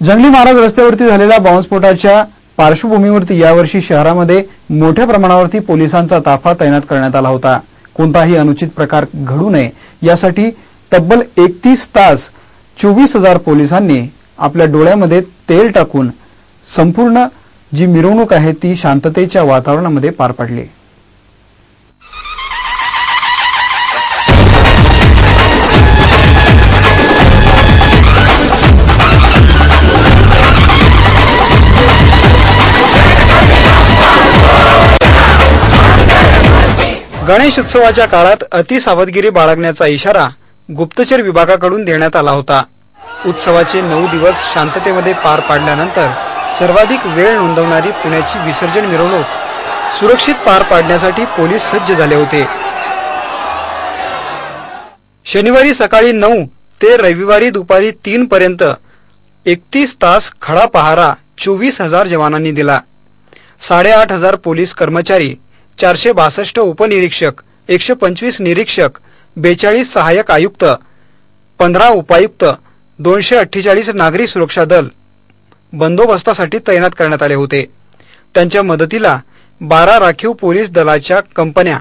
जंगली महाराज रस्त्यावरती झालेल्या बॉम्बस्फोटाच्या पार्श्वभूमीवरती यावर्षी शहरामध्ये मोठ्या प्रमाणावरती पोलिसांचा ताफा तैनात करण्यात आला होता. कोणताही अनुचित प्रकार घडू नये यासाठी तब्बल एकतीस तास चोवीस हजार पोलिसांनी आपल्या डोळ्यामध्ये तेल टाकून संपूर्ण जी मिरवणूक आहे ती शांततेच्या वातावरणामध्ये पार पाडली. गणेश उत्सवाच्या काळात अतिसावधगिरी बाळगण्याचा इशारा गुप्तचर विभागाकडून देण्यात आला होता. उत्सवाचे नऊ दिवस शांततेमध्ये पार पाडल्यानंतर सर्वाधिक वेळ नोंदवणारी पुण्याची विसर्जन मिरवणूक सुरक्षित पार पाडण्यासाठी पोलीस सज्ज झाले होते. शनिवारी सकाळी नऊ ते रविवारी दुपारी तीन पर्यंत एकतीस तास खडा पहारा चोवीस हजार जवानांनी दिला. साडेआठ हजार पोलीस कर्मचारी चारशे बासष्ट उपनिरीक्षक एकशे पंचवीस निरीक्षक बेचाळीस सहाय्यक आयुक्त पंधरा उपायुक्त दोनशे अठ्ठेचाळीस नागरी सुरक्षा दल बंदोबस्तासाठी तैनात करण्यात आले होते. त्यांच्या मदतीला बारा राखीव पोलीस दलाच्या कंपन्या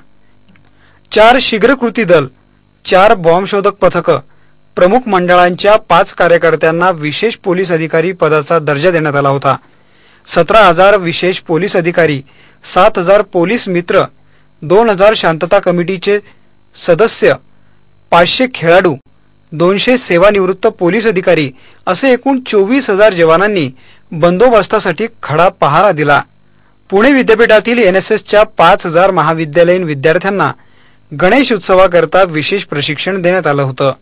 चार शीघ्र कृती दल चार बॉम्बशोधक पथकं प्रमुख मंडळांच्या पाच कार्यकर्त्यांना विशेष पोलीस अधिकारी पदाचा दर्जा देण्यात आला होता. सतरा हजार विशेष पोलीस अधिकारी सात हजार पोलीस मित्र दोन हजार शांतता कमिटीचे सदस्य पाचशे खेळाडू दोनशे सेवानिवृत्त पोलीस अधिकारी असे एकूण चोवीस हजार जवानांनी बंदोबस्तासाठी खडा पहारा दिला. पुणे विद्यापीठातील एन एस एसच्या पाच हजार महाविद्यालयीन विद्यार्थ्यांना गणेश उत्सवाकरता विशेष प्रशिक्षण देण्यात आलं होतं.